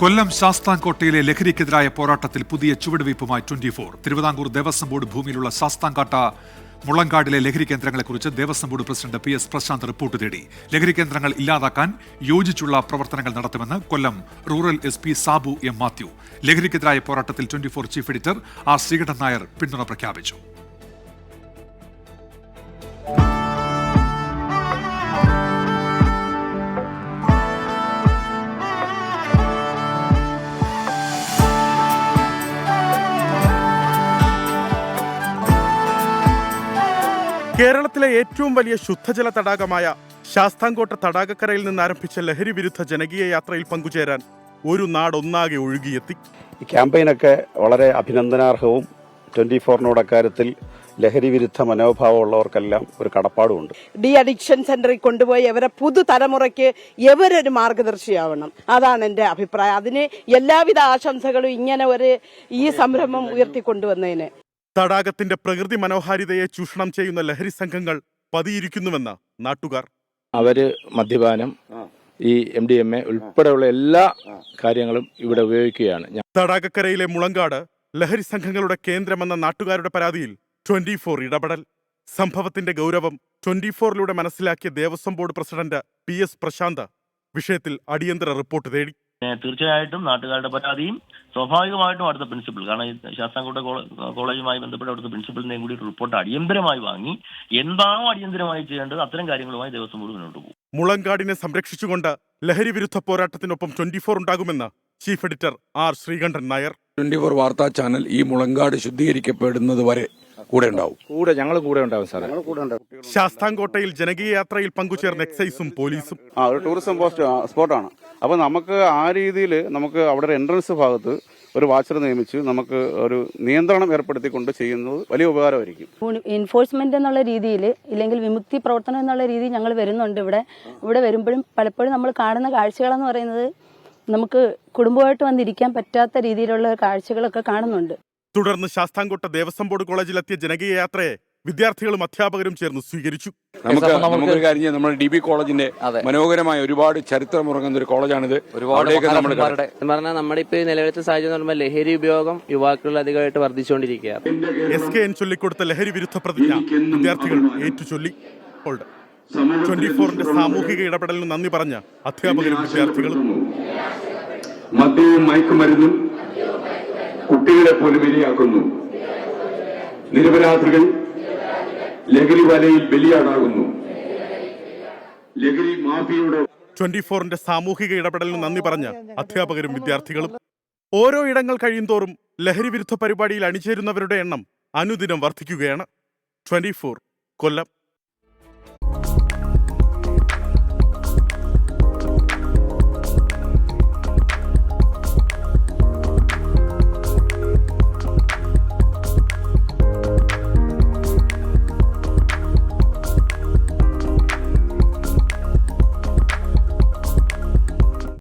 കൊല്ലം ശാസ്താംകോട്ടയിലെ ലഹരിക്കെതിരായ പോരാട്ടത്തിൽ പുതിയ ചുവടുവയ്പുമായി twenty four. Thiruvithamkoor Devaswom board ഭൂമിയിലുള്ള ശാസ്താംകാട്ട മുളങ്കാടിലെ ലഹരി കേന്ദ്രങ്ങളെക്കുറിച്ച് Devaswom board president P S Prashanth report തേടി. ലഹരി കേന്ദ്രങ്ങൾ ഇല്ലാതാക്കാൻ യോജിച്ചുള്ള പ്രവർത്തനങ്ങൾ നടത്തുമെന്ന് Kollam rural S P Sabu M Mathew. ലഹരിക്കെതിരായ പോരാട്ടത്തിൽ twenty four chief editor R Sreekandan Nair പിന്തുണ പ്രഖ്യാപിച്ചു. കേരളത്തിലെ ഏറ്റവും വലിയ ശുദ്ധജല തടാകമായ ശാസ്താംകോട്ട തടാകക്കരയിൽ നിന്ന് ആരംഭിച്ച ലഹരി വിരുദ്ധ ജനകീയ യാത്രയിൽ പങ്കുചേരാൻ ഒരു നാടൊന്നാകെ ഒഴുകിയെത്തി. ഈ ക്യാമ്പയിനൊക്കെ വളരെ അഭിനന്ദനാർഹവും ട്വന്റി ഫോറിനോട് അക്കാര്യത്തിൽ ലഹരി വിരുദ്ധ മനോഭാവമുള്ളവർക്കെല്ലാം ഒരു കടപ്പാടുമുണ്ട്. ഡി അഡിക്ഷൻ സെന്ററിൽ കൊണ്ടുപോയി അവരെ പുതുതലമുറയ്ക്ക് എവരൊരു മാർഗദർശിയാവണം. അതാണ് എന്റെ അഭിപ്രായം. അതിന് എല്ലാവിധ ആശംസകളും ഇങ്ങനെ ഒരു ഈ സംരംഭം ഉയർത്തിക്കൊണ്ടുവന്നതിന്. തടാകത്തിന്റെ പ്രകൃതി മനോഹാരിതയെ ചൂഷണം ചെയ്യുന്ന ലഹരി സംഘങ്ങൾ പതിയിരിക്കുന്നുവെന്ന് നാട്ടുകാർ. അവർ മദ്യപാനം ഈ എം ഡി എം എ ഉൾപ്പെടെയുള്ള എല്ലാ കാര്യങ്ങളും ഇവിടെ ഉപയോഗിക്കുകയാണ്. തടാകക്കരയിലെ മുളങ്കാട് ലഹരി സംഘങ്ങളുടെ കേന്ദ്രമെന്ന നാട്ടുകാരുടെ പരാതിയിൽ ട്വന്റി ഫോർ ഇടപെടൽ. സംഭവത്തിന്റെ ഗൗരവം ട്വന്റി ഫോറിലൂടെ മനസ്സിലാക്കിയ Devaswom board president P S Prashanth വിഷയത്തിൽ അടിയന്തര റിപ്പോർട്ട് തേടി. തീർച്ചയായിട്ടും നാട്ടുകാരുടെ പരാതിയും സ്വാഭാവികമായിട്ടും അടുത്ത പ്രിൻസിപ്പൽ. കാരണം ശാസ്താംകോട്ട കോളേജുമായി ബന്ധപ്പെട്ട അവിടുത്തെ പ്രിൻസിപ്പലിനെയും കൂടി റിപ്പോർട്ട് അടിയന്തരമായി വാങ്ങി എന്താണോ അടിയന്തരമായി ചെയ്യേണ്ടത് അത്തരം കാര്യങ്ങളുമായി ദേവസ്വം ബോർഡ് മുന്നോട്ട് പോകും. മുളങ്കാടിനെ സംരക്ഷിച്ചുകൊണ്ട് ലഹരി വിരുദ്ധ പോരാട്ടത്തിനൊപ്പം ട്വന്റി ഫോർ ഉണ്ടാകുമെന്ന് chief editor R Sreekandan Nair. Twenty four വാർത്താ ചാനൽ ഈ മുളങ്കാട് ശുദ്ധീകരിക്കപ്പെടുന്നത് വരെ കൂടെ ഉണ്ടാവും. കൂടെ ഞങ്ങൾ കൂടെ ഉണ്ടാവും സാറേ. ശാസ്താംകോട്ടയിൽ ജനകീയ യാത്രയിൽ പങ്കുചേർന്ന എക്സൈസും പോലീസും. ആ ഒരു ടൂറിസം പോസ്റ്റ് സ്പോട്ടാണ്. അപ്പോൾ നമുക്ക് ആ രീതിയിൽ നമുക്ക് അവിടെ എൻട്രൻസ് ഭാഗത്ത് ഒരു വാച്ചർ നിയമിച്ച് നമുക്ക് ഒരു നിയന്ത്രണം ഏർപ്പെടുത്തിക്കൊണ്ട് ചെയ്യുന്നത് വലിയ ഉപകാരമായിരിക്കും. എൻഫോഴ്സ്മെന്റ് എന്നുള്ള രീതിയിൽ ഇല്ലെങ്കിൽ വിമുക്തി പ്രവർത്തനം എന്നുള്ള രീതിയിൽ ഞങ്ങൾ വരുന്നുണ്ട് ഇവിടെ. ഇവിടെ വരുമ്പോഴും പലപ്പോഴും നമ്മൾ കാണുന്ന കാഴ്ചകളെന്ന് പറയുന്നത് നമുക്ക് കുടുംബമായിട്ട് വന്നിരിക്കാൻ പറ്റാത്ത രീതിയിലുള്ള കാഴ്ചകളൊക്കെ കാണുന്നുണ്ട്. തുടർന്ന് ശാസ്താംകോട്ട ദേവസ്വം ബോർഡ് കോളേജിലെത്തിയ ജനകീയ യാത്രയെ വിദ്യാർത്ഥികളും അധ്യാപകരും ചേർന്ന് സ്വീകരിച്ചു. നമുക്ക് നമുക്കൊരു കാര്യം ചെയ്യാം. നമ്മുടെ ഡി ബി കോളേജിന്റെ മനോഹരമായ ഒരുപാട് ചരിത്രമുറങ്ങുന്ന ഒരു കോളേജാണിത്. പറഞ്ഞാൽ നമ്മുടെ ഇപ്പൊ ഈ നിലവിലത്തെ സാഹചര്യം എന്ന് പറയുമ്പോൾ ലഹരി ഉപയോഗം യുവാക്കളിൽ അധികമായിട്ട് വർദ്ധിച്ചുകൊണ്ടിരിക്കുകയാണ്. എസ് കെ എൻ ചൊല്ലിക്കൊടുത്ത ലഹരി വിരുദ്ധ പ്രതിജ്ഞ വിദ്യാർത്ഥികൾ ഏറ്റുചൊല്ലി. ട്വന്റി ഫോറിന്റെ സാമൂഹിക ഇടപെടലിന് നന്ദി പറഞ്ഞ അധ്യാപകരും വിദ്യാർത്ഥികളും. മദ്യവും മയക്കുമരുന്നും കുട്ടികളെ പോലും ഇരയാക്കുന്നു നിരപരാധികൾ ലഹരി വലയിൽ ബലിയാടാകുന്നു. ലഹരി മാഫിയയുടെ ട്വന്റി ഫോറിന്റെ സാമൂഹിക ഇടപെടലിന് നന്ദി പറഞ്ഞ അധ്യാപകരും വിദ്യാർത്ഥികളും. ഓരോ ഇടങ്ങൾ കഴിയുന്തോറും ലഹരി വിരുദ്ധ പരിപാടിയിൽ അണിചേരുന്നവരുടെ എണ്ണം അനുദിനം വർദ്ധിക്കുകയാണ്. Twenty four Kollam.